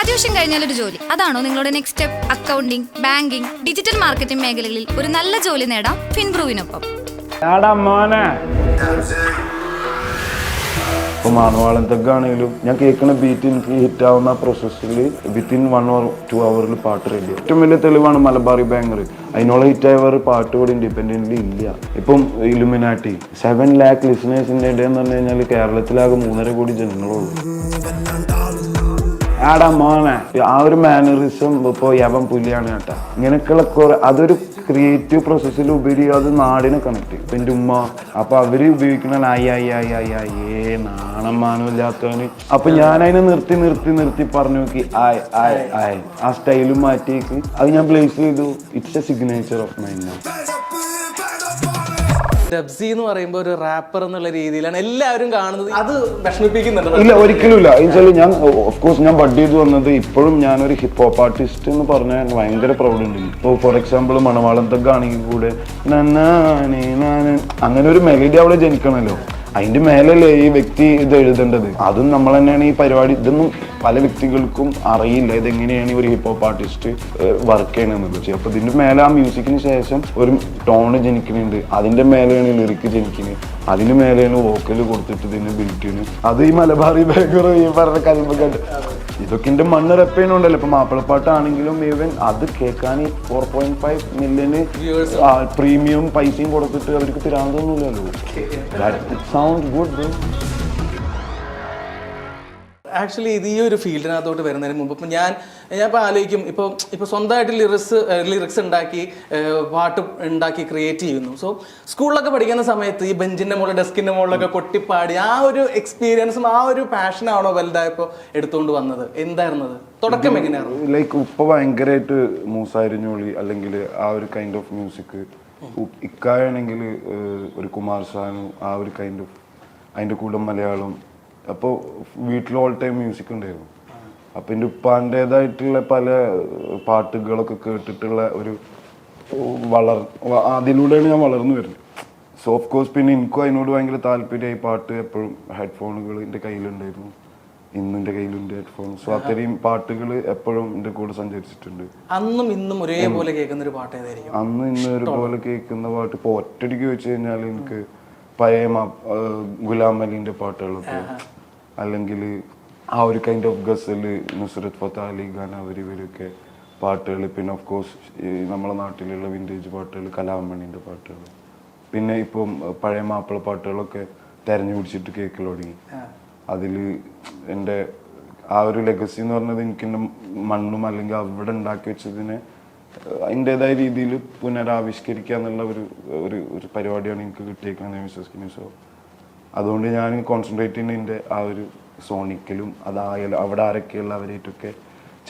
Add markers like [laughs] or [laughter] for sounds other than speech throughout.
Graduation കഴിഞ്ഞാൽ ഒരു ജോലി. അതാണോ നിങ്ങളുടെ next step accounting banking digital marketing മേഖലകളിൽ ഒരു നല്ല ജോലി നേടാം ഫിൻബ്രൂവിനൊപ്പം. ഇപ്പൊ മാണവാളത്തൊക്കെ ആണെങ്കിലും ഞാൻ കേൾക്കുന്ന ബീറ്റ് എനിക്ക് ഹിറ്റ് ആവുന്ന പ്രോസസ്സിൽ വിത്തിൻ വൺ ഓർ ടു അവറിൽ പാട്ട് റെഡി ഏറ്റവും വലിയ തെളിവാണ് മലബാറി ബാങ്കർ അതിനുള്ള ഹിറ്റ് ആയവർ പാട്ട് കൂടി ഇൻഡിപെൻഡന്റ് ഇല്ല. ഇപ്പം ഇലുമിനാട്ടി സെവൻ ലാക്ക് ലിസണേഴ്സിന്റെ ഇടയിൽ എന്ന് പറഞ്ഞു കഴിഞ്ഞാൽ കേരളത്തിലാകെ മൂന്നര കോടി ജനങ്ങളുള്ളൂ. ആടാ മോനെ ആ ഒരു മാനറിസം ഇപ്പോൾ യവൻ പുലിയാണ് കേട്ടാ. ഇങ്ങനെയൊക്കെയുള്ള കുറെ അതൊരു ക്രിയേറ്റീവ് പ്രോസസ്സിൽ ഉപരി അത് നാടിനെ കണക്ട് ചെയ്യും. എന്റെ ഉമ്മ അപ്പൊ അവർ ഉപയോഗിക്കുന്ന ഏ നാണം മാനം ഇല്ലാത്തവന്. അപ്പൊ ഞാൻ അതിനെ നിർത്തി നിർത്തി നിർത്തി പറഞ്ഞു നോക്കി ആയ് ആയ് ആയ് ആ സ്റ്റൈലും മാറ്റിയേക്ക്. അത് ഞാൻ പ്ലേസ് ചെയ്തു. It's a signature of mind Dabzee എന്ന് പറയുമ്പോൾ ഒരു റാപ്പർ എന്നുള്ള രീതിയിലാണ് എല്ലാവരും കാണുന്നത്. അത് വിഷമിപ്പിക്കുന്നുണ്ട്. ഇല്ല ഒരിക്കലും ഇല്ല എന്നുവെച്ചാൽ ഞാൻ ഓഫ് കോഴ്സ് ഞാൻ ബഡ് ചെയ്ത് വന്നത് ഇപ്പോഴും ഞാനൊരു ഹിപ്പ് ഹോപ്പ് ആർട്ടിസ്റ്റ് എന്ന് പറഞ്ഞാൽ ഭയങ്കര പ്രൗഡ് ഉണ്ട്. ഇപ്പോൾ ഫോർ എക്സാമ്പിൾ മണവാളത്തൊക്കെ ആണെങ്കിൽ കൂടെ അങ്ങനെ ഒരു മെലഡി അവിടെ ജനിക്കണമല്ലോ അതിന്റെ മേലല്ലേ ഈ വ്യക്തി ഇത് എഴുതേണ്ടത്? അതും നമ്മൾ തന്നെയാണ് ഈ പരിപാടി ഇതൊന്നും പല വ്യക്തികൾക്കും അറിയില്ല. ഇതെങ്ങനെയാണ് ഒരു ഹിപ്പ് ഹോപ്പ് ആർട്ടിസ്റ്റ് വർക്ക് ചെയ്യണമെന്നത് പക്ഷേ അപ്പൊ ഇതിന്റെ മേലെ ആ മ്യൂസിക്കിന് ശേഷം ഒരു ടോണ് ജനിക്കുന്നുണ്ട്. അതിന്റെ മേലെയാണ് ലിറിക്ക് ജനിക്കുന്നത് അതിന് മേലെയാണ് വോക്കൽ കൊടുത്തിട്ട് ഇതിന് ബിൽറ്റ് ചെയ്യുന്നത് അത് ഈ മലബാറി ബേക്കർ ഈ പറഞ്ഞ കരിമ്പൊക്കെ ഇതൊക്കെ എന്റെ മണ്ണ് റെപ്പേനുണ്ടല്ലോ ഇപ്പൊ മാപ്പിളപ്പാട്ടാണെങ്കിലും ഈവൻ അത് കേൾക്കാൻ ഈ ഫോർ പോയിന്റ് ഫൈവ് മില്യന് പ്രീമിയം പൈസയും കൊടുത്തിട്ട് അവർക്ക് സൗണ്ട് ഗുഡ് ആക്ച്വലി ഇത് ഈ ഒരു ഫീൽഡിനകത്തോട്ട് വരുന്നതിന് മുമ്പ് ഇപ്പം ഞാൻ ഞാൻ ഇപ്പോൾ ആലോചിക്കും ഇപ്പോൾ ഇപ്പോൾ സ്വന്തമായിട്ട് ലിറിക്സ് ലിറിക്സ് ഉണ്ടാക്കി പാട്ട് ഉണ്ടാക്കി ക്രിയേറ്റ് ചെയ്യുന്നു. സോ സ്കൂളിലൊക്കെ പഠിക്കുന്ന സമയത്ത് ഈ ബെഞ്ചിന്റെ മുകളിൽ ഡെസ്കിന്റെ മുകളിലൊക്കെ കൊട്ടിപ്പാടി ആ ഒരു എക്സ്പീരിയൻസും ആ ഒരു പാഷനാണോ വലുതായപ്പോൾ എടുത്തുകൊണ്ട് വന്നത്? എന്തായിരുന്നത്? തുടക്കം എങ്ങനെയായിരുന്നു? ലൈക്ക് ഉപ്പ ഭയങ്കരമായിട്ട് മൂസാരിഞ്ഞോളി അല്ലെങ്കിൽ ആ ഒരു കൈൻഡ് ഓഫ് മ്യൂസിക് ഇക്കായാണെങ്കിൽ ഒരു കുമാർ സാനു ആ ഒരു കൈൻഡ് ഓഫ് അതിന്റെ കൂടെ മലയാളം. അപ്പോൾ വീട്ടിൽ ഓൾ ടൈം മ്യൂസിക് ഉണ്ടായിരുന്നു. അപ്പം എന്റെ ഉപ്പാന്റേതായിട്ടുള്ള പല പാട്ടുകളൊക്കെ കേട്ടിട്ടുള്ള ഒരു വളർ അതിലൂടെയാണ് ഞാൻ വളർന്നു വരുന്നത്. സോ ഓഫ് കോഴ്സ് പിന്നെ എനിക്കും അതിനോട് ഭയങ്കര താല്പര്യമായി പാട്ട് എപ്പോഴും ഹെഡ്ഫോണുകൾ എന്റെ കയ്യിലുണ്ടായിരുന്നു. ഇന്നും എന്റെ കയ്യിലുണ്ട് ഹെഡ്ഫോൺ സോ അത്രയും പാട്ടുകൾ എപ്പോഴും എന്റെ കൂടെ സഞ്ചരിച്ചിട്ടുണ്ട്. അന്നും ഇന്നും ഒരേപോലെ കേൾക്കുന്ന ഒരു പാട്ട് ഏതായിരിക്കും? അന്ന് ഇന്ന് ഒരുപോലെ കേൾക്കുന്ന പാട്ട് ഇപ്പോൾ ഒറ്റടിക്ക് വെച്ച് കഴിഞ്ഞാൽ എനിക്ക് പഴയ ഗുലാം അലിന്റെ പാട്ടുകളൊക്കെ. അല്ലെങ്കിൽ ആ ഒരു കൈൻഡ് ഓഫ് ഗസൽ നുസ്രത് ഫത്ത് അലി ഖാൻ അവർ ഇവരൊക്കെ പാട്ടുകൾ. പിന്നെ ഓഫ് കോഴ്സ് നമ്മളെ നാട്ടിലുള്ള വിന്റേജ് പാട്ടുകൾ കലാമണിന്റെ പാട്ടുകൾ. പിന്നെ ഇപ്പം പഴയ മാപ്പിള പാട്ടുകളൊക്കെ തിരഞ്ഞു പിടിച്ചിട്ട് കേൾക്കൽ തുടങ്ങി. അതിൽ എന്റെ ആ ഒരു ലെഗസി എന്ന് പറഞ്ഞത് എനിക്ക് എന്റെ മണ്ണും അല്ലെങ്കിൽ അവിടെ ഉണ്ടാക്കി വെച്ചതിനെ അതിന്റെതായ രീതിയിൽ പുനരാവിഷ്കരിക്കുക എന്നുള്ള ഒരു ഒരു ഒരു പരിപാടിയാണ് എനിക്ക് കിട്ടിയേക്കുന്നത് ഞാൻ വിശ്വസിക്കുന്നത് സോ അതുകൊണ്ട് ഞാൻ കോൺസെൻട്രേറ്റ് ചെയ്യുന്നതിന്റെ ആ ഒരു സോണിക്കലും അതായാലും അവിടെ ആരൊക്കെയുള്ള അവരായിട്ടൊക്കെ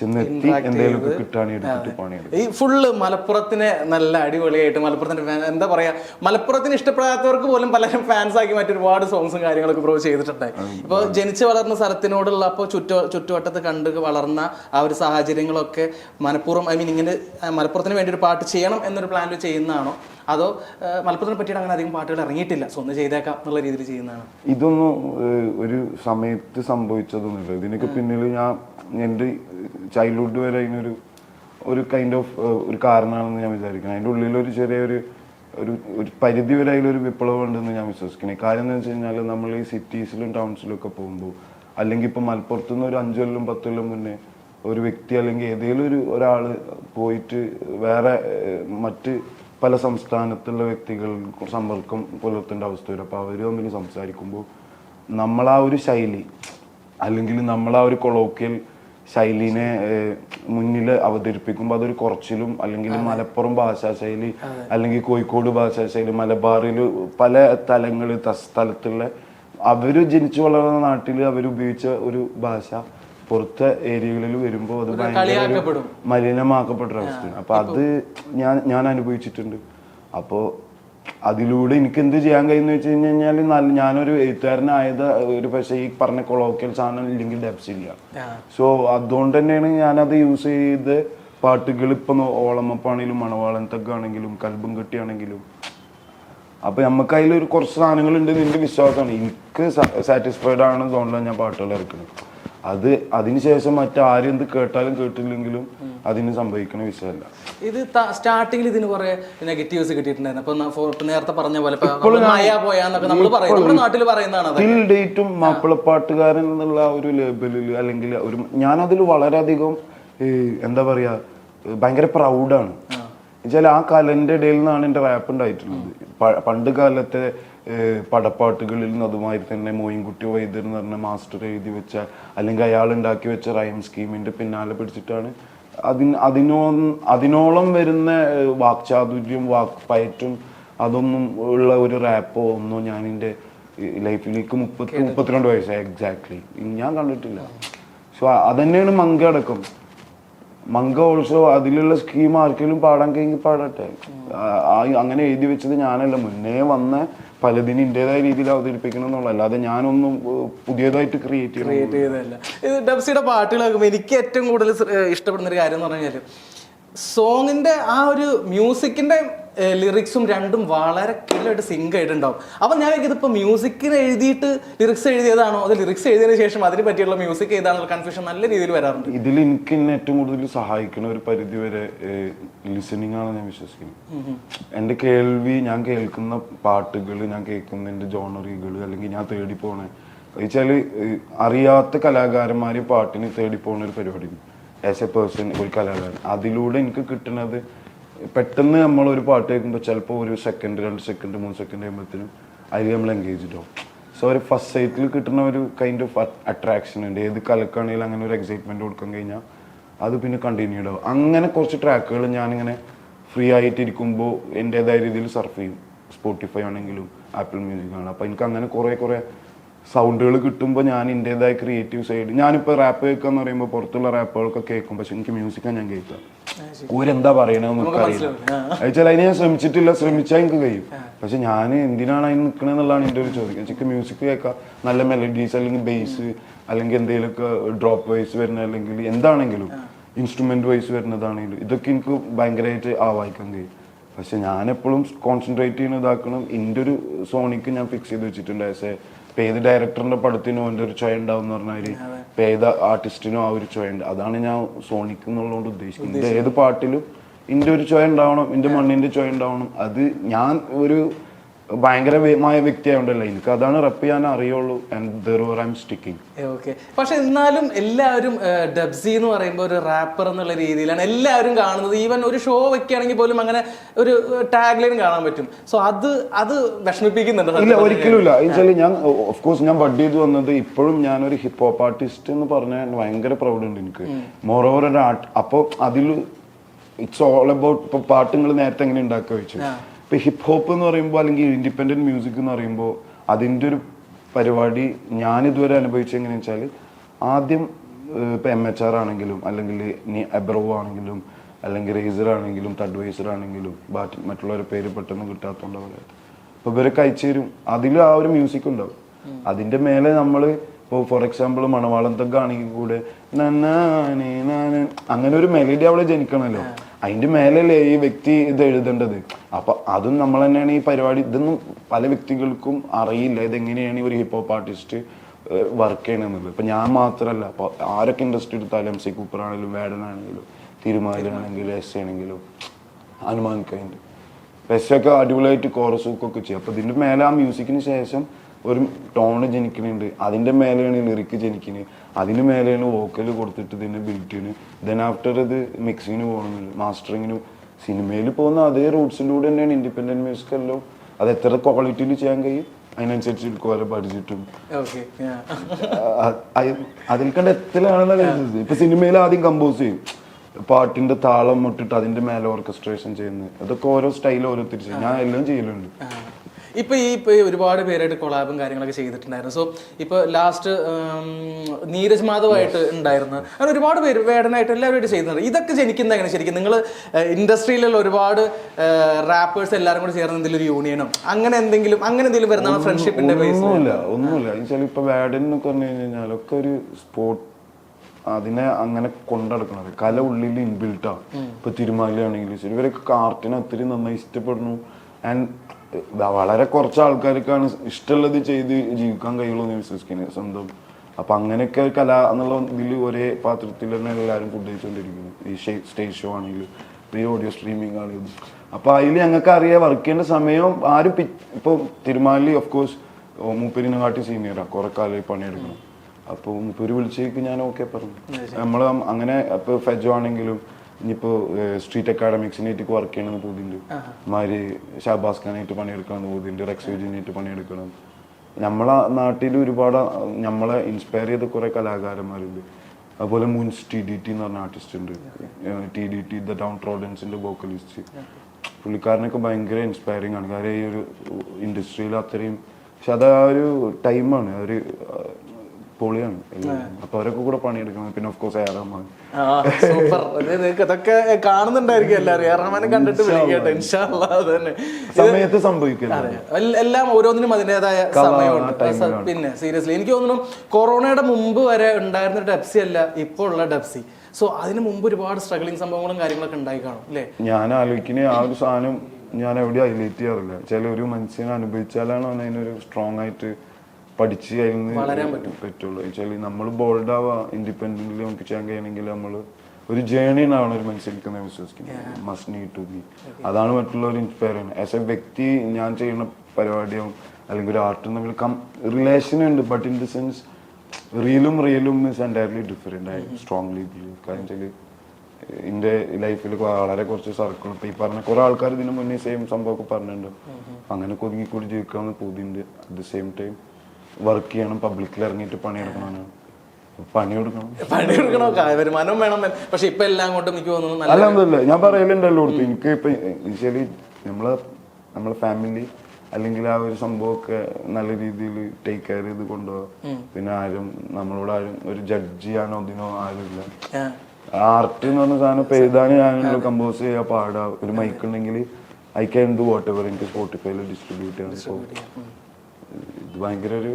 ചെന്നെത്തി എന്തെങ്കിലുമൊക്കെ കിട്ടുകയാണെങ്കിൽ എടുത്തിട്ട് പണിയെടുക്കും. ഈ ഫുള്ള് മലപ്പുറത്തിനെ നല്ല അടിപൊളിയായിട്ട് മലപ്പുറത്തിന്റെ എന്താ പറയാ മലപ്പുറത്തിന് ഇഷ്ടപ്പെടാത്തവർക്ക് പോലും പലരും ഫാൻസ് ആക്കി മറ്റൊരുപാട് സോങ്സും കാര്യങ്ങളൊക്കെ പ്രൂവ് ചെയ്തിട്ടുണ്ടായി ഇപ്പോൾ ജനിച്ചു വളർന്ന സ്ഥലത്തിനോടുള്ള അപ്പോൾ ചുറ്റു ചുറ്റുവട്ടത്ത് കണ്ട് വളർന്ന ആ ഒരു സാഹചര്യങ്ങളൊക്കെ മനഃപൂർവം ഐ മീൻ ഇങ്ങനെ മലപ്പുറത്തിന് വേണ്ടി ഒരു പാട്ട് ചെയ്യണം എന്നൊരു പ്ലാൻ ചെയ്യുന്നതാണോ? അതോ മലപ്പുറത്തിനെ പറ്റിയിട്ട് അങ്ങനെ അധികം പാട്ടുകൾ ഇറങ്ങിയിട്ടില്ല സോ ഒന്ന് ചെയ്തേക്കാം എന്നുള്ള രീതിയിൽ ചെയ്യുന്നതാണ്? ഇതൊന്നും ഒരു സമയത്ത് സംഭവിച്ചതൊന്നുമില്ല. ഇതിനൊക്കെ പിന്നിൽ ഞാൻ എന്റെ ചൈൽഡ്ഹുഡ് വരെ അതിനൊരു ഒരു കൈൻഡ് ഓഫ് ഒരു കാരണമാണെന്ന് ഞാൻ വിചാരിക്കുന്നു. അതിന്റെ ഉള്ളിലൊരു ചെറിയൊരു ഒരു ഒരു പരിധി വരെ അതിലൊരു വിപ്ലവം ഉണ്ടെന്ന് ഞാൻ വിശ്വസിക്കുന്നത് കാര്യം എന്ന് വെച്ച് കഴിഞ്ഞാൽ നമ്മൾ ഈ സിറ്റീസിലും ടൗൺസിലും ഒക്കെ പോകുമ്പോൾ അല്ലെങ്കിൽ ഇപ്പോൾ മലപ്പുറത്തു നിന്ന് ഒരു അഞ്ചൊല്ലും കൊല്ലം മുന്നേ ഒരു വ്യക്തി അല്ലെങ്കിൽ ഏതെങ്കിലും ഒരു ഒരാൾ പോയിട്ട് വേറെ മറ്റ് പല സംസ്ഥാനത്തുള്ള വ്യക്തികൾ സമ്പർക്കം പുലർത്തേണ്ട അവസ്ഥ വരും. അപ്പോൾ അവർ തമ്മിൽ സംസാരിക്കുമ്പോൾ നമ്മളാ ഒരു ശൈലി അല്ലെങ്കിൽ നമ്മളാ ഒരു കൊളോക്കിയൽ ശൈലിനെ മുന്നിൽ അവതരിപ്പിക്കുമ്പോൾ അതൊരു കുറച്ചിലും അല്ലെങ്കിൽ മലപ്പുറം ഭാഷാ ശൈലി അല്ലെങ്കിൽ കോഴിക്കോട് ഭാഷാ ശൈലി മലബാറിൽ പല തലങ്ങൾ സ്ഥലത്തുള്ള അവർ ജനിച്ചു വളർന്ന നാട്ടിൽ അവർ ഉപയോഗിച്ച ഒരു ഭാഷ. പുറത്തെ ഏരിയകളിൽ വരുമ്പോൾ അത് ഭയങ്കര. മലിനമാക്കപ്പെട്ട അവസ്ഥയാണ്. അപ്പൊ അത് ഞാൻ ഞാൻ അനുഭവിച്ചിട്ടുണ്ട്. അപ്പോൾ അതിലൂടെ എനിക്ക് എന്ത് ചെയ്യാൻ കഴിയുന്ന വെച്ച് കഴിഞ്ഞ് കഴിഞ്ഞാൽ നല്ല ഞാനൊരു എഴുത്തുകാരനായത് ഒരു പക്ഷേ ഈ പറഞ്ഞ കൊളോക്കിയൽ സാധനം ഇല്ലെങ്കിൽ ഡെപ്സ് ഇല്ല. സോ അതുകൊണ്ട് തന്നെയാണ് ഞാനത് യൂസ് ചെയ്ത് പാട്ടുകൾ ഇപ്പം ഓളമപ്പാണെങ്കിലും മണവാളനത്തൊക്കെ ആണെങ്കിലും കൽബും കെട്ടിയാണെങ്കിലും അപ്പൊ നമുക്ക് അതിൽ ഒരു കുറച്ച് സാധനങ്ങളുണ്ട് നിന്റെ വിശ്വാസമാണ്. എനിക്ക് സാറ്റിസ്ഫൈഡ് ആണ് തോന്നുന്നത് ഞാൻ പാട്ടുകൾ ഇറക്കുന്നത്. അത് അതിനുശേഷം മറ്റാരും എന്ത് കേട്ടാലും കേട്ടില്ലെങ്കിലും അതിന് സംഭവിക്കുന്ന വിഷയമല്ല. ഇത് സ്റ്റാർട്ടിങ്ങിൽ ഇതിന് കുറെ നെഗറ്റീവ്സ് കിട്ടിയിട്ടുണ്ടായിരുന്നു. അപ്പൊ നേരത്തെ പറഞ്ഞ പോലെ നാട്ടിൽ പറയുന്നതാണ് ഡേറ്റും മാപ്പിളപ്പാട്ടുകാരൻ എന്നുള്ള ഒരു ലേബലിൽ അല്ലെങ്കിൽ ഒരു ഞാനതിൽ വളരെയധികം എന്താ പറയാ ഭയങ്കര പ്രൗഡാണ് എന്നുവെച്ചാൽ ആ. കലന്റെ ഇടയിൽ നിന്നാണ് എന്റെ റാപ്പ് ഉണ്ടായിട്ടുള്ളത്. പണ്ട് കാലത്തെ പടപ്പാട്ടുകളിൽ നിന്ന് അതുമാതിരി തന്നെ മോയിൻകുട്ടി വൈദ്യർ എന്ന് പറഞ്ഞ മാസ്റ്റർ എഴുതി വെച്ച അല്ലെങ്കിൽ അയാൾ ഉണ്ടാക്കി വെച്ച റൈം സ്കീമിന്റെ പിന്നാലെ പിടിച്ചിട്ടാണ്. അതിന് അതിനോ അതിനോളം വരുന്ന വാക്ചാതുര്യം വാക്ക് പയറ്റും അതൊന്നും ഉള്ള ഒരു റാപ്പോ ഒന്നോ ഞാൻ എന്റെ ലൈഫിലേക്ക് മുപ്പത്തി മുപ്പത്തിരണ്ട് വയസ്സായി എക്സാക്ട്ലി ഞാൻ കണ്ടിട്ടില്ല. സോ അതന്നെയാണ് മങ്ക അടക്കം. മങ്ക ഓൾസോ അതിലുള്ള സ്കീം ആർക്കെങ്കിലും പാടാൻ കഴിഞ്ഞ് പാടട്ടെ. അങ്ങനെ എഴുതി വെച്ചത് ഞാനല്ല. മുന്നേ വന്ന പലതിനും ഇന്റേതായ രീതിയിൽ അവതരിപ്പിക്കണം എന്നുള്ള അല്ലാതെ ഞാനൊന്നും പുതിയതായിട്ട് ക്രിയേറ്റ് ക്രിയേറ്റ് ചെയ്തതല്ല. ഇത് ഡബ്സിയുടെ പാട്ടുകൾ എനിക്ക് ഏറ്റവും കൂടുതൽ ഇഷ്ടപ്പെടുന്ന ഒരു കാര്യം എന്ന് പറഞ്ഞാൽ സോങ്ങിന്റെ ആ ഒരു മ്യൂസിക്കിന്റെ ലിറിക്സും രണ്ടും വളരെ കിലായിട്ട് സിങ്ക് ആയിട്ടുണ്ടാവും. അപ്പം ഞാൻ ഇതിപ്പോൾ മ്യൂസിക്കിന് എഴുതിയിട്ട് ലിറിക്സ് എഴുതിയതാണോ? അത് ലിറിക്സ് എഴുതിയതിനു ശേഷം അതിനെ പറ്റിയുള്ള മ്യൂസിക് ഏതാണുള്ള കൺഫ്യൂഷൻ നല്ല രീതിയിൽ വരാറുണ്ട്. ഇതിൽ എനിക്ക് എന്നെ ഏറ്റവും കൂടുതൽ സഹായിക്കുന്ന ഒരു പരിധി വരെ ലിസണിങ് ആണ് ഞാൻ വിശ്വസിക്കുന്നത്. എന്റെ കേൾവി ഞാൻ കേൾക്കുന്ന പാട്ടുകൾ ഞാൻ കേൾക്കുന്ന എന്റെ ജോണറികൾ അല്ലെങ്കിൽ ഞാൻ തേടി പോണ വെച്ചാൽ അറിയാത്ത കലാകാരന്മാർ പാട്ടിന് തേടി പോകുന്ന ഒരു പരിപാടി ആസ് എ പേഴ്സൺ ഒരു കലാകാരൻ. അതിലൂടെ എനിക്ക് കിട്ടുന്നത് പെട്ടെന്ന് നമ്മൾ ഒരു പാട്ട് കേൾക്കുമ്പോൾ ചിലപ്പോൾ ഒരു സെക്കൻഡ് രണ്ട് സെക്കൻഡ് മൂന്ന് സെക്കൻഡ് കഴിയുമ്പോഴത്തേനും അതിൽ നമ്മൾ എൻഗേജ്ഡ് ആവും സോ ഒരു ഫസ്റ്റ് സൈറ്റിൽ കിട്ടുന്ന ഒരു കൈൻഡ് ഓഫ് അട്രാക്ഷൻ ഉണ്ട്. ഏത് കലക്കാണെങ്കിലും അങ്ങനെ ഒരു എക്സൈറ്റ്മെന്റ് കൊടുക്കാൻ കഴിഞ്ഞാൽ അത് പിന്നെ കണ്ടിന്യൂ ആവും. അങ്ങനെ കുറച്ച് ട്രാക്കുകൾ ഞാനിങ്ങനെ ഫ്രീ ആയിട്ടിരിക്കുമ്പോൾ എന്റെതായ രീതിയിൽ സർഫ് ചെയ്യും. സ്പോട്ടിഫൈ ആണെങ്കിലും ആപ്പിൾ മ്യൂസിക് ആണ്. അപ്പോൾ എനിക്ക് അങ്ങനെ കുറേ കുറേ സൗണ്ടുകൾ കിട്ടുമ്പോൾ ഞാൻ എന്റെതായ ക്രിയേറ്റീവ് സൈഡ് ഞാനിപ്പോൾ റാപ്പ് കേൾക്കുക എന്ന് പറയുമ്പോൾ പുറത്തുള്ള റാപ്പുകളൊക്കെ കേൾക്കും. പക്ഷെ എനിക്ക് മ്യൂസിക്കാണ് ഞാൻ കേൾക്കുക. ഓരെന്താ പറയണതെന്ന് എനിക്ക് അറിയില്ല വെച്ചാൽ അതിന് ഞാൻ ശ്രമിച്ചിട്ടില്ല ശ്രമിച്ചാൽ എനിക്ക് കഴിയും. പക്ഷെ ഞാൻ എന്തിനാണ് അതിന് നിൽക്കണെന്നുള്ളതാണ് എന്റെ ഒരു ചോദ്യം. എനിക്ക് മ്യൂസിക് കേൾക്കാം. നല്ല മെലഡീസ് അല്ലെങ്കിൽ ബേസ് അല്ലെങ്കിൽ എന്തെങ്കിലുമൊക്കെ ഡ്രോപ്പ് വൈസ് വരുന്ന അല്ലെങ്കിൽ എന്താണെങ്കിലും ഇൻസ്ട്രുമെന്റ് വൈസ് വരുന്നതാണെങ്കിലും ഇതൊക്കെ എനിക്ക് ഭയങ്കരമായിട്ട് ആവാഹിക്കാൻ കഴിയും. പക്ഷെ ഞാൻ എപ്പോഴും കോൺസെൻട്രേറ്റ് ചെയ്യുന്ന ഇതാക്കണം. എന്റെ ഒരു സോണിക്ക് ഞാൻ ഫിക്സ് ചെയ്ത് വെച്ചിട്ടുണ്ട്. ആസ് എ ഇപ്പൊ ഏത് ഡയറക്ടറിന്റെ പടത്തിനും എന്റെ ഒരു ചോയ ഉണ്ടാവും എന്ന് പറഞ്ഞാൽ ഇപ്പൊ ഏത് ആർട്ടിസ്റ്റിനും ആ ഒരു ചോയ ഉണ്ട്. അതാണ് ഞാൻ സോണിക്ക് എന്നുള്ളതുകൊണ്ട് ഉദ്ദേശിക്കുന്നത്. ഏത് പാട്ടിലും എന്റെ ഒരു ചോയ ഉണ്ടാവണം എന്റെ മണ്ണിന്റെ ചോയ ഉണ്ടാവണം. അത് ഞാൻ ഒരു ഭയങ്കരമായ വ്യക്തിയായോണ്ടല്ല. എനിക്ക് അതാണ് റെപ്പ് ചെയ്യാൻ അറിയുള്ളൂ സ്റ്റിക്കിങ് ഓക്കെ പക്ഷെ എന്നാലും എല്ലാവരും ഡബ്സി എന്ന് പറയുമ്പോൾ ഒരു റാപ്പർ എന്നുള്ള രീതിയിലാണ് എല്ലാവരും കാണുന്നത്. ഈവൻ ഒരു ഷോ വെക്കുകയാണെങ്കിൽ പോലും അങ്ങനെ ഒരു ടാഗ് ലൈൻ കാണാൻ പറ്റും. സോ അത് അത് വിഷമിപ്പിക്കുന്നുണ്ട് ഇല്ല സത്യം ഒരിക്കലും ഇല്ല. വെച്ചാൽ ഞാൻ ഓഫ് കോഴ്സ് ഞാൻ ബഡ് ചെയ്ത് വന്നത് ഇപ്പോഴും ഞാനൊരു ഹിപ്പ് ഹോപ്പ് ആർട്ടിസ്റ്റ് എന്ന് പറഞ്ഞാൽ ഭയങ്കര പ്രൗഡ് ഉണ്ട് എനിക്ക്. മോർ ഓവർ ഒരു ആർട്ട് അപ്പോൾ അതിൽ ഇറ്റ്സ് ഓൾ അബൌട്ട് ഇപ്പൊ പാട്ടുകൾ നേരത്തെ എങ്ങനെ ഉണ്ടാക്കുക വെച്ചു ഇപ്പൊ ഹിപ്പ് ഹോപ്പ് എന്ന് പറയുമ്പോൾ അല്ലെങ്കിൽ ഇൻഡിപെൻഡന്റ് മ്യൂസിക് എന്ന് പറയുമ്പോൾ അതിന്റെ ഒരു പരിപാടി ഞാൻ ഇതുവരെ അനുഭവിച്ചത് എങ്ങനെയാണെന്ന് വെച്ചാൽ ആദ്യം ഇപ്പോൾ ഇപ്പൊ എം എച്ച് ആർ ആണെങ്കിലും അല്ലെങ്കിൽ നീ എബ്രോ ആണെങ്കിലും അല്ലെങ്കിൽ റേസർ ആണെങ്കിലും തഡ്വൈസർ ആണെങ്കിലും ബാക്കി മറ്റുള്ളവരെ പേര് പെട്ടെന്ന് കിട്ടാത്തതുകൊണ്ട് പോലെ അപ്പൊ ഇവരൊക്കെ അയച്ചു തരും. അതിൽ ആ ഒരു മ്യൂസിക് ഉണ്ടാവും. അതിന്റെ മേലെ നമ്മൾ ഇപ്പോൾ ഫോർ എക്സാമ്പിൾ മണവാളം ആണെങ്കിൽ കൂടെ നന്നാനേ നാനേ അങ്ങനെ ഒരു മെലഡി അവിടെ ജനിക്കണമല്ലോ അതിന്റെ മേലല്ലേ ഈ വ്യക്തി ഇത് എഴുതേണ്ടത്? അപ്പൊ അതും നമ്മൾ തന്നെയാണ് ഈ പരിപാടി ഇതൊന്നും പല വ്യക്തികൾക്കും അറിയില്ല. ഇതെങ്ങനെയാണ് ഒരു ഹിപ്പ് ഹോപ്പ് ആർട്ടിസ്റ്റ് വർക്ക് ചെയ്യണമെന്നുള്ളത് ഇപ്പൊ ഞാൻ മാത്രമല്ല അപ്പൊ ആരൊക്കെ ഇൻഡസ്ട്രി എടുത്താലും എം സി കൂപ്പർ ആണെങ്കിലും വേടനാണെങ്കിലും തിരുമാലാണെങ്കിലും എസ് ആണെങ്കിലും ഹനുമാൻ കൈൻഡ് എസ്സൊക്കെ അടിപൊളിയായിട്ട് കോറസൂക്കൊക്കെ ഒക്കെ ചെയ്യും. അപ്പൊ ഇതിന്റെ മേലെ ആ മ്യൂസിക്കിന് ശേഷം ഒരു ടോണ് ജനിക്കുന്നുണ്ട് അതിന്റെ മേലെയാണ് ലിറിക്ക് ജനിക്കുന്നത് അതിന് മേലെയാണ് വോക്കൽ കൊടുത്തിട്ട് ഇതിന്റെ ബിൽറ്റിന് ദെൻ ആഫ്റ്റർ ഇത് മിക്സിങ്ങിന് പോകുന്നുണ്ട് മാസ്റ്ററിങ്ങിന് സിനിമയിൽ പോകുന്ന അതേ റൂട്ട്സിലൂടെ തന്നെയാണ് ഇൻഡിപെൻഡന്റ് മ്യൂസിക് എല്ലാം. അത് എത്ര ക്വാളിറ്റിയിൽ ചെയ്യാൻ കഴിയും അതിനനുസരിച്ച് ഓരോ പഠിച്ചിട്ടും അതിൽ കണ്ട എത്രയാണെന്ന് കരുതുന്നത്. ഇപ്പൊ സിനിമയിൽ ആദ്യം കമ്പോസ് ചെയ്യും. പാട്ടിന്റെ താളം മുട്ടിട്ട് അതിന്റെ മേലെ ഓർക്കസ്ട്രേഷൻ ചെയ്യുന്നത്. അതൊക്കെ ഓരോ സ്റ്റൈൽ ഓരോരുത്തർ ചെയ്യും. ഞാൻ എല്ലാം ചെയ്യലുണ്ട്. ഇപ്പൊ ഈ ഇപ്പൊ ഒരുപാട് പേരായിട്ട് കൊളാബും കാര്യങ്ങളൊക്കെ ചെയ്തിട്ടുണ്ടായിരുന്നു. സോ ഇപ്പോൾ ലാസ്റ്റ് നീരജ് മാധവായിട്ട് ഉണ്ടായിരുന്നു. അങ്ങനെ ഒരുപാട് പേര് വേടനായിട്ട് എല്ലാവരുമായിട്ട് ചെയ്യുന്നുണ്ട് ഇതൊക്കെ ജനിക്കുന്ന എങ്ങനെ ശരിക്കും നിങ്ങൾ ഇൻഡസ്ട്രിയിലുള്ള ഒരുപാട് റാപ്പേഴ്സ് എല്ലാവരും കൂടി ചേർന്ന് എന്തെങ്കിലും ഒരു യൂണിയനോ അങ്ങനെ എന്തെങ്കിലും അങ്ങനെ എന്തെങ്കിലും വരുന്ന ഫ്രണ്ട്ഷിപ്പിന്റെ ബേസ് ഒന്നുമില്ല ഒന്നുമില്ല. എന്നൊക്കെ പറഞ്ഞു കഴിഞ്ഞാൽ ഒക്കെ ഒരു സ്പോർട്ട് അതിനെ അങ്ങനെ കൊണ്ടടക്കണത്. കല ഉള്ളിൽ ഇൻബിൽട്ടാണ് ഇപ്പൊ തിരുമാലയാണെങ്കിലും ശരി ഇവരൊക്കെ കാർട്ടിനെ ഒത്തിരി നന്നായി ഇഷ്ടപ്പെടുന്നു. ആൻഡ് വളരെ കുറച്ച് ആൾക്കാർക്കാണ് ഇഷ്ടമുള്ളത് ചെയ്ത് ജീവിക്കാൻ കഴിയുള്ളൂ എന്ന് വിശ്വസിക്കുന്നത് സ്വന്തം. അപ്പൊ അങ്ങനെയൊക്കെ കല എന്നുള്ള ഇതിൽ ഒരേ പാത്രത്തിൽ തന്നെ എല്ലാവരും ഫുഡ് കഴിച്ചുകൊണ്ടിരിക്കുന്നു ഈ സ്റ്റേജ് ഷോ ആണെങ്കിലും ഈ ഓഡിയോ സ്ട്രീമിംഗ് ആണെങ്കിലും. അപ്പൊ അതിൽ ഞങ്ങൾക്ക് അറിയാം വർക്ക് ചെയ്യേണ്ട സമയം ആരും പി- ഇപ്പൊ തിരുമാലി ഓഫ് കോഴ്സ് മൂപ്പരിനെ കാട്ടി സീനിയറാ കുറെ കാലം പണിയെടുക്കണം അപ്പോൾ മൂപ്പര് വിളിച്ചേക്ക് ഞാൻ ഓക്കെ പറഞ്ഞു. നമ്മൾ അങ്ങനെ ഇപ്പൊ ഫെജോ ആണെങ്കിലും ഇനിയിപ്പോ സ്ട്രീറ്റ് അക്കാഡമിക്സിനായിട്ട് വർക്ക് ചെയ്യണമെന്ന് പോകുന്നുണ്ട് മാര് ഷാബാസ് ഖാനായിട്ട് പണിയെടുക്കണം പോകുന്നുണ്ട് റെക്സോജിനായിട്ട് പണിയെടുക്കണം. നമ്മളെ നാട്ടിൽ ഒരുപാട് നമ്മളെ ഇൻസ്പയർ ചെയ്ത കുറെ കലാകാരന്മാരുണ്ട്. അതുപോലെ മുൻസ് ടി ഡി ടി എന്ന് പറഞ്ഞ ആർട്ടിസ്റ്റ് ഉണ്ട്. T D T the down ട്രോഡൻസിന്റെ vocalist പുള്ളിക്കാരനൊക്കെ ഭയങ്കര ഇൻസ്പയറിംഗ് ആണ്. കാര്യം ഈ ഒരു ഇൻഡസ്ട്രിയിൽ അത്രയും പക്ഷെ അത് ആ ഒരു ടൈമാണ് ഒരു പൊളിയാണ്. അപ്പൊ അവരൊക്കെ കൂടെ പണിയെടുക്കണം. പിന്നെ ഓഫ് കോഴ്സ് സൂപ്പർ നിങ്ങൾക്ക് ഇതൊക്കെ കാണുന്നുണ്ടായിരിക്കും എല്ലാവരും. ഏറാമാനും കണ്ടിട്ട് വിളിക്കട്ടെ ഇൻഷാല്ലാ അത് തന്നെ. സമയത്ത് സംഭവിക്കില്ല? എല്ലാം ഓരോന്നിനും അതിന്റെതായ സമയമുണ്ട്. പിന്നെ സീരിയസ്ലി എനിക്ക് തോന്നുന്നു കൊറോണയുടെ മുമ്പ് വരെ ഉണ്ടായിരുന്ന ഡെപ്സി അല്ല ഇപ്പോൾ ഉള്ള ഡെപ്സി സോ അതിന് മുമ്പ് ഒരുപാട് സ്ട്രഗ്ലിംഗ് സംഭവങ്ങളും കാര്യങ്ങളൊക്കെ ഉണ്ടായി കാണും അല്ലേ? ഞാൻ ആലോചിക്കുന്ന ആ ഒരു സാധനം ഞാൻ എവിടെ ഹൈലൈറ്റ് ചെയ്യാറില്ല. ചില ഒരു മനുഷ്യനെ അനുഭവിച്ചാലാണ് അവൻ അതിനൊരു സ്ട്രോങ് ആയിട്ട് പഠിച്ച് നിന്ന് പറ്റുള്ളൂ. വെച്ചാൽ നമ്മൾ ബോൾഡ് ആവാ ഇൻഡിപെൻഡന്റ് നമുക്ക് ചെയ്യാൻ കഴിയണമെങ്കിൽ നമ്മൾ ഒരു ജേണി ആണ് ഒരു മനുഷ്യർക്ക് ഞാൻ വിശ്വസിക്കുന്നത്. മസ്റ്റ് നീഡ് ടു ബി അതാണ് മറ്റുള്ളവർ ഇൻസ്പയർ ചെയ്യുന്നത്. ആസ് എ വ്യക്തി ഞാൻ ചെയ്യുന്ന പരിപാടിയും അല്ലെങ്കിൽ ഒരു ആർട്ടും തമ്മിൽ കം റിലേഷൻ ഉണ്ട്. ബട്ട് ഇൻ ദി സെൻസ് റിയലും റിയലും ഇസ് എന്റയർലി ഡിഫറെന്റ് ആയി സ്ട്രോങ്ലി ബിലീവ് കാരണം വെച്ചാൽ എന്റെ ലൈഫിൽ വളരെ കുറച്ച് സർക്കിൾ ഇപ്പം ഈ പറഞ്ഞ കുറെ ആൾക്കാർ ഇതിനു മുന്നേ സെയിം സംഭവമൊക്കെ പറഞ്ഞിട്ടുണ്ട്. അപ്പൊ അങ്ങനെ കൊതുങ്ങിക്കൂടി കൂടി ജീവിക്കാമെന്ന് പൂതിണ്ട് at the same time work ചെയ്യണം പബ്ലിക്കിൽ ഇറങ്ങിയിട്ട് പണിയെടുക്കണം പണിയെടുക്കണം വരുമാനം വേണം. പക്ഷെ ഇപ്പൊ എല്ലാം കൊണ്ടും എനിക്ക് തോന്നുന്നു ഞാൻ പറയലുണ്ടല്ലോ കൊടുത്തു എനിക്ക് ഇപ്പൊ ശരി നമ്മളെ നമ്മളെ ഫാമിലി അല്ലെങ്കിൽ ആ ഒരു സംഭവമൊക്കെ നല്ല രീതിയിൽ ടേക്ക് കെയർ ചെയ്ത് കൊണ്ടുപോകാം പിന്നെ ആരും നമ്മളോട് ആരും ഒരു ജഡ്ജ് ചെയ്യാനോ ഇതിനോ ആരുമില്ല. ആർട്ട് എന്ന് പറഞ്ഞ സാധനം ഇപ്പൊ എഴുതാനും ഞാനുള്ള കമ്പോസ് ചെയ്യാ പാടാ. ഒരു മൈക്ക് ഉണ്ടെങ്കിൽ I can do whatever എനിക്ക് സ്പോട്ടിഫൈയിൽ ഡിസ്ട്രിബ്യൂട്ട് ചെയ്യാൻ ഇത് ഭയങ്കര ഒരു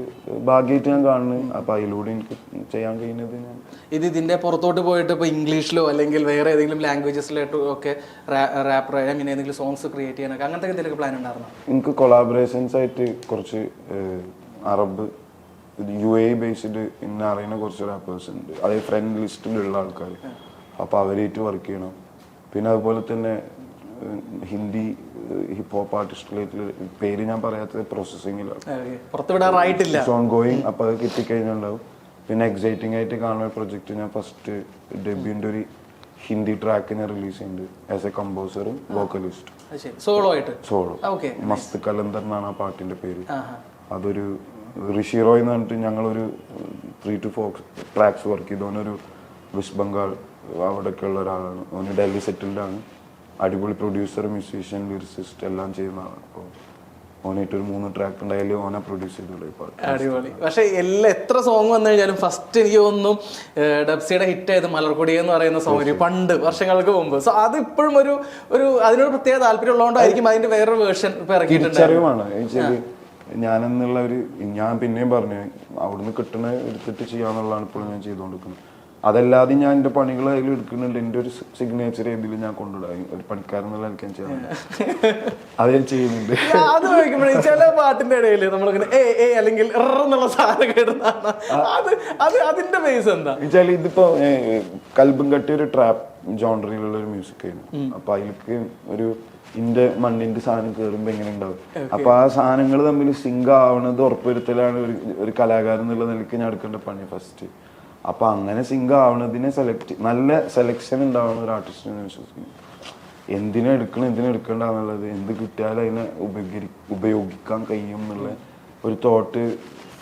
ഭാഗ്യമായിട്ട് ഞാൻ കാണുന്നു അപ്പൊ അതിലൂടെ എനിക്ക് ചെയ്യാൻ കഴിയുന്നത് ഞാൻ. ഇത് ഇതിന്റെ പുറത്തോട്ട് പോയിട്ട് ഇപ്പൊ ഇംഗ്ലീഷിലോ അല്ലെങ്കിൽ വേറെ ഏതെങ്കിലും ലാംഗ്വേജസിലോട്ടോ ഒക്കെ റാപ്പർ അങ്ങനെ ഏതെങ്കിലും സോങ്സ് ക്രിയേറ്റ് ചെയ്യാനൊക്കെ അങ്ങനത്തെ എന്തെങ്കിലും പ്ലാൻ ഉണ്ടായിരുന്നോ? എനിക്ക് കൊളാബറേഷൻസ് ആയിട്ട് കുറച്ച് അറബ് യു എ ബേസ്ഡ് ഇന്ന് അറിയുന്ന കുറച്ച് റാപ്പേഴ്സ് ഉണ്ട്. അതായത് ഫ്രണ്ട് ലിസ്റ്റിലുള്ള ആൾക്കാർ അപ്പോൾ അവരായിട്ട് വർക്ക് ചെയ്യണം. പിന്നെ അതുപോലെ തന്നെ ഹിന്ദി ഹിപ്പ് ഹോപ്പ് ആർട്ടിസ്റ്റുകളായിട്ട് പേര് ഞാൻ പറയാത്തത് പ്രോസസ്സിങ്ങിലാണ് ഓൺ ഗോയിങ് അപ്പോൾ അത് കിട്ടിക്കഴിഞ്ഞുണ്ടാവും. പിന്നെ എക്സൈറ്റിംഗ് ആയിട്ട് കാണുന്ന പ്രൊജക്റ്റ് ഞാൻ ഫസ്റ്റ് ഡെബ്യൂന്റെ ഒരു ഹിന്ദി ട്രാക്ക് ഞാൻ റിലീസ് ചെയ്യുന്നുണ്ട് ആസ് എ കമ്പോസറും വോക്കലിസ്റ്റും സോളോ ആയിട്ട്? സോളോ മസ്ത് കലന്തർ എന്നാണ് ആ പാട്ടിന്റെ പേര്. അതൊരു ഋഷി റോയ് എന്ന് പറഞ്ഞിട്ട് ഞങ്ങളൊരു three two four tracks work ചെയ്തു ഓനൊരു വെസ്റ്റ് ബംഗാൾ അവിടെയൊക്കെ ഉള്ള ഒരാളാണ്. ഓന് ഡൽഹി സെറ്റിൽഡ് ആണ്. അടിപൊളി പ്രൊഡ്യൂസർ മ്യൂസീഷ്യൻ ലിറിസിസ്റ്റ് എല്ലാം ചെയ്യുന്നതാണ് അപ്പോൾ ഓനായിട്ട് ഒരു മൂന്ന് ട്രാക്ക് ഉണ്ടായാലും ഓനെ പ്രൊഡ്യൂസ് ചെയ്തോളൂ ഇപ്പോൾ പാട്ട് അടിപൊളി. പക്ഷെ എല്ലാ എത്ര സോങ് വന്നു കഴിഞ്ഞാലും ഫസ്റ്റ് എനിക്ക് തോന്നുന്നു ഡബ്സിയുടെ ഹിറ്റ് ആയത് മലർക്കൊടി എന്ന് പറയുന്ന സോങ് പണ്ട് വർഷങ്ങൾക്ക് മുമ്പ്. സോ അത് ഇപ്പോഴും ഒരു ഒരു അതിനോട് പ്രത്യേക താല്പര്യം ഉള്ളതുകൊണ്ടായിരിക്കും അതിന്റെ വേറൊരു വേർഷൻ ഇപ്പൊ ഇറക്കിയിട്ടുണ്ട് ഞാനെന്നുള്ള ഒരു ഞാൻ പിന്നെയും പറഞ്ഞു അവിടുന്ന് കിട്ടണ എടുത്തിട്ട് ചെയ്യാന്നുള്ളതാണ് ഇപ്പോഴും ഞാൻ ചെയ്തുകൊണ്ടിരിക്കുന്നത്. അതല്ലാതെ ഞാൻ എന്റെ പണികൾ അതിൽ എടുക്കുന്നുണ്ട്. എന്റെ ഒരു സിഗ്നേച്ചർ രീതിയിൽ ഞാൻ കൊണ്ടുവിടാം. ഒരു പണിക്കാരൻ എന്നുള്ള എനിക്ക് ചെയ്യുന്നുണ്ട് അത് ഞാൻ ചെയ്യുന്നുണ്ട്. അത് ചോദിക്കുമ്പോഴേ ചില പാട്ടിന്റെ ഇടയിൽ നമ്മളിങ്ങനെ ഏ ഏ അല്ലെങ്കിൽ എന്നുള്ള സാധനം കേട്ടതാണ് അത് അത് അതിന്റെ ബേസ് എന്താ? വെച്ചാൽ ഇതിപ്പോ കൽബും കട്ടി ഒരു ട്രാപ്പ് ജോണ്ടറിയിലുള്ള ഒരു മ്യൂസിക് ആയിരുന്നു അപ്പൊ അതിലേക്ക് ഒരു ഇന്റെ മണ്ണിന്റെ സാധനം കയറുമ്പോ എങ്ങനെ ഉണ്ടാവും? അപ്പൊ ആ സാധനങ്ങൾ തമ്മിൽ സിങ്ക് ആവണത് ഉറപ്പുവരുത്തലാണ് ഒരു ഒരു കലാകാരൻ എന്നുള്ള നിലയ്ക്ക് ഞാൻ എടുക്കേണ്ട പണി ഫസ്റ്റ് അപ്പൊ അങ്ങനെ സിംഗ് ആവണതിനെ സെലക്ട് നല്ല സെലക്ഷൻ ഉണ്ടാവുന്ന ഒരു ആർട്ടിസ്റ്റിനെ വിശ്വസിക്കുന്നു. എന്തിനാ എടുക്കണം എന്തിനാ എടുക്കണ്ടെന്നുള്ളത് എന്ത് കിട്ടിയാലും അതിനെ ഉപകരി ഉപയോഗിക്കാൻ കഴിയും എന്നുള്ള ഒരു തോട്ട്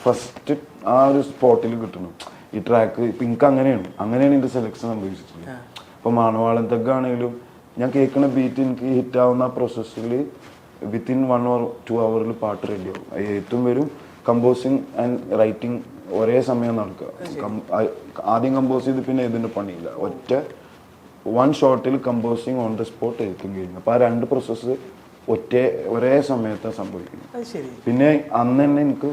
ഫസ്റ്റ് ആ ഒരു സ്പോട്ടിൽ കിട്ടണം. ഈ ട്രാക്ക് ഇപ്പൊ എനിക്ക് അങ്ങനെയാണ് അങ്ങനെയാണ് എന്റെ സെലക്ഷൻ സംഭവിച്ചിട്ടുള്ളത്. ഇപ്പൊ മാണവാളൻ തഗ്ഗാണെങ്കിലും ഞാൻ കേൾക്കുന്ന ബീറ്റ് എനിക്ക് ഹിറ്റ് ആവുന്ന പ്രോസസ്സിൽ വിത്തിൻ വൺ ഓർ ടു അവറിൽ പാട്ട് റെഡിയാവും ഏറ്റവും വരും. കമ്പോസിങ് ആൻഡ് റൈറ്റിംഗ് ഒരേ സമയം നടക്കുക. ആദ്യം കമ്പോസ് ചെയ്ത് പിന്നെ ഇതിന്റെ പണിയില്ല. ഒറ്റ വൺ ഷോട്ടിൽ കമ്പോസിങ് ഓൺ ദ സ്പോട്ട് എഴുത്തും കഴിഞ്ഞു. അപ്പൊ ആ രണ്ട് പ്രോസസ്സ് ഒറ്റ ഒരേ സമയത്താണ് സംഭവിക്കുന്നത്. പിന്നെ അന്ന് തന്നെ എനിക്ക്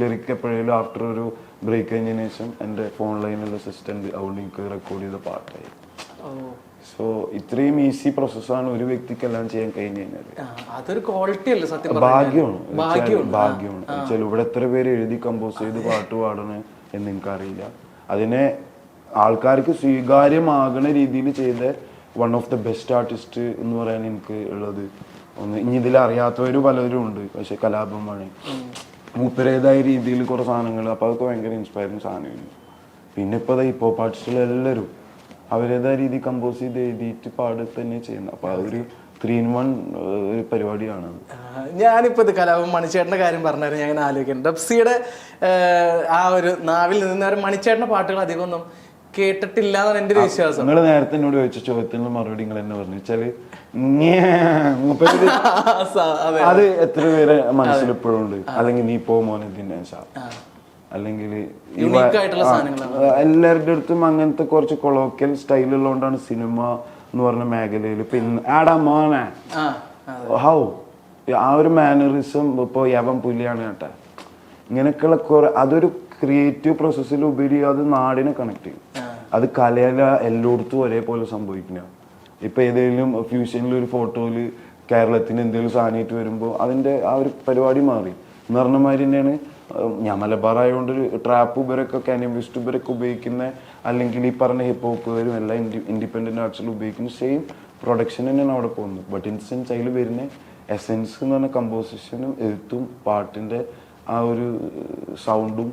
ലിറിക് എപ്പോഴേലും ആഫ്റ്റർ ഒരു ബ്രേക്ക് കഴിഞ്ഞതിന് ശേഷം എന്റെ ഫോൺ ലൈനിലുള്ള അസിസ്റ്റന്റ് അതുകൊണ്ട് എനിക്ക് റെക്കോർഡ് ചെയ്ത പാട്ടായി. സോ ഇത്രയും ഈസി പ്രോസസ്സാണ് ഒരു വ്യക്തിക്ക് എല്ലാം ചെയ്യാൻ കഴിഞ്ഞു കഴിഞ്ഞാൽ ആ, അതൊരു ക്വാളിറ്റി അല്ലേ സത്യം പറഞ്ഞാൽ ഭാഗ്യമാണ്. ഭാഗ്യമാണ്. ഭാഗ്യമാണ്. വെച്ചാൽ ഇവിടെ എത്ര പേര് എഴുതി കമ്പോസ് ചെയ്ത് പാട്ട് പാടണ് എന്ന് എനിക്കറിയില്ല അതിനെ ആൾക്കാർക്ക് സ്വീകാര്യമാകുന്ന രീതിയിൽ ചെയ്ത one of the best artist എന്ന് പറയാൻ എനിക്ക് ഉള്ളത്. ഒന്ന് ഇനി ഇതിൽ അറിയാത്തവര് പലരും ഉണ്ട്. പക്ഷെ കലാപമാണ്. മൂപ്പരേതായ രീതിയിൽ കുറേ സാധനങ്ങൾ അപ്പോൾ അതൊക്കെ ഭയങ്കര ഇൻസ്പയറിങ് സാധനമായിരുന്നു പിന്നെ ഇപ്പോൾ ഇപ്പോ ഹോപ്പ് ആർട്ടിസ്റ്റുകൾ എല്ലാവരും അവരേതായ രീതി കമ്പോസ് ചെയ്ത് എഴുതിയിട്ട് പാടി തന്നെ ചെയ്യുന്നത്. അപ്പോൾ അതൊരു ത്രീ ഇൻ വൺ ഒരു പരിപാടിയാണ്. ഞാനിപ്പോ ഇത് കലാപം മണിച്ചേട്ടന്റെ കാര്യം പറഞ്ഞായിരുന്നു. ഞാൻ ഇങ്ങനെ ആലോചിക്കുന്നത് ഡബ്സിയുടെ ആ ഒരു നാവിൽ നിന്ന് മണിച്ചേട്ടന്റെ പാട്ടുകൾ അധികം ഒന്നും കേട്ടിട്ടില്ല എന്നാണ് എന്റെ ഒരു വിശ്വാസം. നിങ്ങൾ നേരത്തെ എന്നോട് ചോദിച്ച ചോദ്യത്തിനുള്ള മറുപടി നിങ്ങൾ എന്നെ പറഞ്ഞു. വെച്ചാൽ [laughs] അത്. എത്ര പേരെ മനസ്സിൽ ഇപ്പോഴും ഉണ്ട്? അല്ലെങ്കിൽ നീ പോ മോനെ ദിനേശ. അല്ലെങ്കിൽ. എല്ലാവരുടെ അടുത്തും അങ്ങനത്തെ കുറച്ച് കൊളോക്കൽ സ്റ്റൈൽ ഉള്ളതുകൊണ്ടാണ് സിനിമ എന്ന് പറഞ്ഞ മേഖലയിൽ പിന്നെ ആടാ മോനെ. ഹൗ ആ ഒരു മാനറിസം ഇപ്പോൾ യവൻ പുലിയാണ് കേട്ടാ. ഇങ്ങനെയൊക്കെയുള്ള കുറെ അതൊരു ക്രിയേറ്റീവ് പ്രോസസ്സിൽ ഉപരി അത് നാടിനെ കണക്ട് ചെയ്യും. അത് കലയില എല്ലായിടത്തും ഒരേപോലെ സംഭവിക്കുന്ന. ഇപ്പൊ ഏതെങ്കിലും ഫ്യൂഷനിൽ ഒരു ഫോട്ടോയിൽ കേരളത്തിന് എന്തെങ്കിലും സാധനമായിട്ട് വരുമ്പോൾ അതിന്റെ ആ ഒരു പരിപാടി മാറി. എന്ന് പറഞ്ഞ മാതിരി തന്നെയാണ് ഞാൻ മലബാറായതുകൊണ്ട് ട്രാപ്പ് ഇവരൊക്കെ കാനിവിസ്റ്റ് ഇവരൊക്കെ ഉപയോഗിക്കുന്ന അല്ലെങ്കിൽ ഈ പറഞ്ഞ ഹിപ്പ് ഹോപ്പുകാരും എല്ലാം ഇൻഡി ഇൻഡിപെൻഡന്റ് ആർട്സിൽ ഉപയോഗിക്കുന്ന സെയിം പ്രൊഡക്ഷൻ തന്നെയാണ് അവിടെ പോകുന്നത്. ബട്ട് ഇൻസെൻസ് അതിൽ വരുന്ന എസെൻസ് എന്ന് പറഞ്ഞ കമ്പോസിഷനും എഴുത്തും പാട്ടിന്റെ ആ ഒരു സൗണ്ടും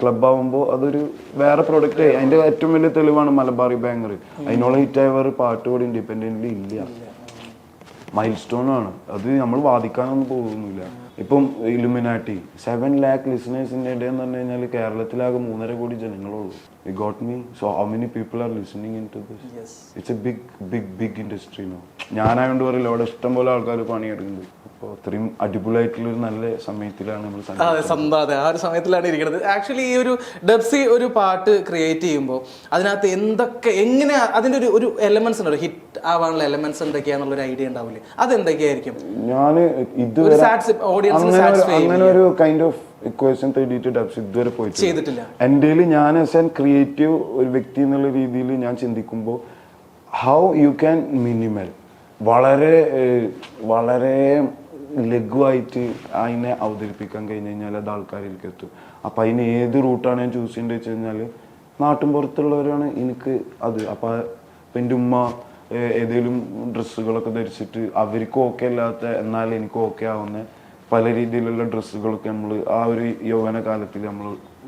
ക്ലബ് ആവുമ്പോൾ അതൊരു വേറെ പ്രൊഡക്റ്റ് അതിന്റെ ഏറ്റവും വലിയ തെളിവാണ് മലബാറി ബാങ്കർ അതിനോളം ഹിറ്റായ വേറെ പാട്ട് കൂടി ഇൻഡിപെൻഡന്റ്ലി ഇല്ല. മൈൽ സ്റ്റോൺ ആണ് അത് നമ്മൾ വാദിക്കാനൊന്നും പോകുന്നില്ല. ഇപ്പം ഇലുമിനാറ്റി സെവൻ ലാക്ക് ലിസണേഴ്സിന്റെ ഇടയിൽ എന്ന് പറഞ്ഞു കഴിഞ്ഞാൽ കേരളത്തിലാകെ മൂന്നര കോടി ജനങ്ങളുള്ളൂ I got mean so how many people are listening in to this it's a big big big industry no ഞാനായോണ്ട് പറയില്ല അവിടെ ഇഷ്ടം പോലെ ആൾക്കാർ പണിയെടുക്കുന്നുണ്ട്. അപ്പോൾ അത്രയും അടിപൊളിയായിട്ടുള്ള ഒരു നല്ല സമയത്തിലാണ് നമ്മൾ അതെ ആ ഒരു സമയത്തിലാണ് ഇരിക്കുന്നത്. ആക്ച്വലി ഈ ഒരു ഡെബ്സി ഒരു പാട്ട് ക്രിയേറ്റ് ചെയ്യുമ്പോൾ അതിനകത്ത് എന്തൊക്കെ എങ്ങനെ അതിന്റെ ഒരു ഒരു എലമെന്റ്സ് ഉണ്ട്? ഹിറ്റ് ആവാനുള്ള എലമെന്റ്സ് എന്തൊക്കെയാണെന്നുള്ള ഒരു ഐഡിയ ഉണ്ടാവില്ലേ? അതെന്തൊക്കെയായിരിക്കും? ഞാൻ ഇതുവരെ അങ്ങനെ ഒരു- കൈൻഡ് ഓഫ് ഇക്വേഷൻ തേടിയിട്ട് ഡബ്സ് ഇതുവരെ പോയിട്ടില്ല. എന്റെ ഞാൻ ആസ് ആൻ ക്രിയേറ്റീവ് ഒരു വ്യക്തി എന്നുള്ള രീതിയിൽ ഞാൻ ചിന്തിക്കുമ്പോൾ ഹൗ യു ക്യാൻ മിനിമൽ വളരെ വളരെ ലഘുവായിട്ട് അതിനെ അവതരിപ്പിക്കാൻ കഴിഞ്ഞ് കഴിഞ്ഞാൽ അത് ആൾക്കാരിലേക്ക് എത്തും. അപ്പം അതിന് ഏത് റൂട്ടാണ് ഞാൻ ചൂസ് ചെയ്യേണ്ടത് വെച്ച് കഴിഞ്ഞാൽ നാട്ടിൻ പുറത്തുള്ളവരാണ് എനിക്ക് അത്. അപ്പം ഇപ്പം എന്റെ ഉമ്മ ഏതെങ്കിലും ഡ്രസ്സുകളൊക്കെ ധരിച്ചിട്ട് അവർക്ക് ഓക്കെ അല്ലാത്ത എന്നാൽ എനിക്ക് ഓക്കെ ആവുന്ന പല രീതിയിലുള്ള ഡ്രസ്സുകളൊക്കെ നമ്മൾ ആ ഒരു യൗവന കാലത്തിൽ നമ്മൾ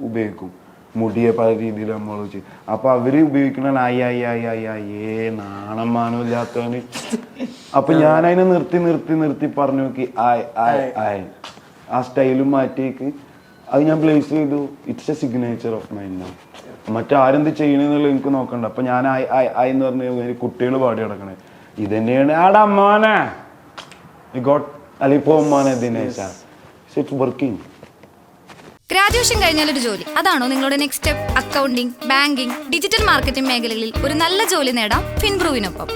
ഉപയോഗിക്കും. മുടിയെ പല രീതിയിൽ നമ്മൾ ചെയ്യും അപ്പൊ അവർ ഉപയോഗിക്കണ ആയി ആയി ആയി ആയി നാണം മാനം ഇല്ലാത്തവന്. അപ്പൊ ഞാൻ അതിനെ നിർത്തി നിർത്തി നിർത്തി പറഞ്ഞു നോക്കി. ആയ് ആയ് ആയ്. ആ സ്റ്റൈലും മാറ്റിയേക്ക്. അത് ഞാൻ പ്ലേസ് ചെയ്തു. It's a signature of mind മറ്റാരെന്ത് ചെയ്യണെന്നുള്ളത് എനിക്ക് നോക്കണ്ട. അപ്പൊ ഞാൻ ആയ് ആയ് ആയി എന്ന് പറഞ്ഞ കുട്ടികൾ പാടി കിടക്കണേ ഇതന്നെയാണ്. ആടാ മോനെ. ഗോട്ട് അലിപ്പോ അമ്മാനെ ദിനേശ. ഇറ്റ്സ് വർക്കിംഗ് ഗ്രാജുവേഷൻ കഴിഞ്ഞാൽ ഒരു ജോലി. അതാണോ നിങ്ങളുടെ next step accounting banking digital marketing മേഖലകളിൽ ഒരു നല്ല ജോലി നേടാം ഫിൻബ്രൂവിനൊപ്പം